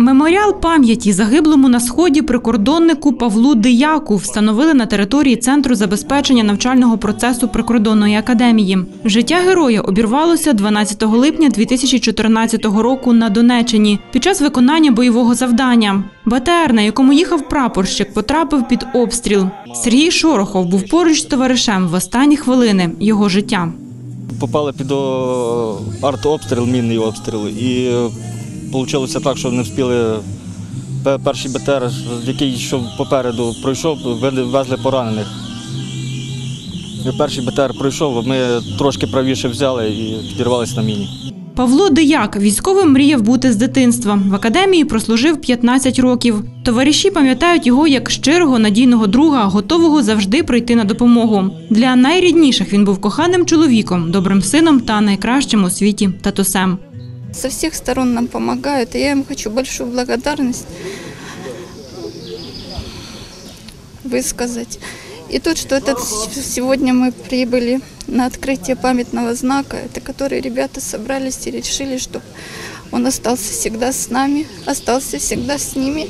Меморіал пам'яті загиблому на сході прикордоннику Павлу Дияку встановили на території Центру забезпечення навчального процесу прикордонної академії. Життя героя обірвалося 12 липня 2014 року на Донеччині під час виконання бойового завдання. БТР, на якому їхав прапорщик, потрапив під обстріл. Сергій Шорохов був поруч з товаришем в останні хвилини його життя. Попали під артобстріл, мінний обстріл. І вийшло так, що не встигли перший БТР, який йшов попереду, пройшов, везли поранених. Перший БТР пройшов, ми трошки правіше взяли і підірвалися на міні. Павло Дияк військовим мріяв бути з дитинства. В академії прослужив 15 років. Товариші пам'ятають його як щирого надійного друга, готового завжди прийти на допомогу. Для найрідніших він був коханим чоловіком, добрим сином та найкращим у світі татусем. Со всех сторон нам помогают, и я им хочу большую благодарность высказать. И то, что этот сегодня мы прибыли на открытие памятного знака, это который ребята собрались и решили, чтобы он остался всегда с нами, остался всегда с ними.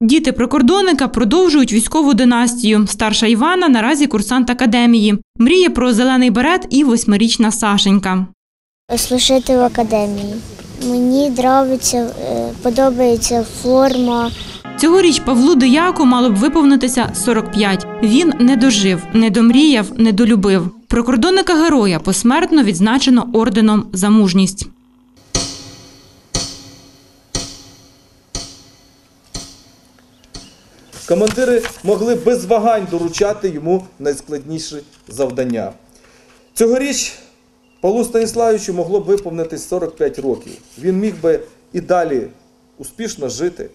Діти прикордонника продовжують військову династію. Старша Івана наразі курсант академії. Мріє про зелений берет і восьмирічна Сашенька. служити в академії. Мені подобається, е, подобається форма. Цьогоріч Павлу Дияку мало б виповнитися 45. Він не дожив, не домріяв, не долюбив. Прикордонника героя посмертно відзначено орденом за мужність. Командири могли без вагань доручати йому найскладніші завдання. Цьогоріч Павлу Станіславовичу могло б виповнитись 45 років. Він міг би і далі успішно жити,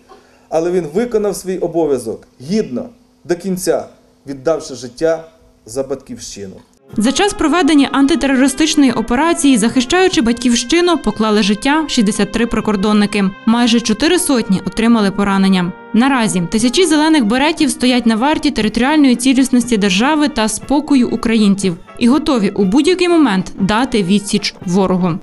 але він виконав свій обов'язок гідно до кінця, віддавши життя за батьківщину. За час проведення антитерористичної операції, захищаючи батьківщину, поклали життя 63 прикордонники. Майже чотири сотні отримали поранення. Наразі тисячі зелених беретів стоять на варті територіальної цілісності держави та спокою українців і готові у будь-який момент дати відсіч ворогу.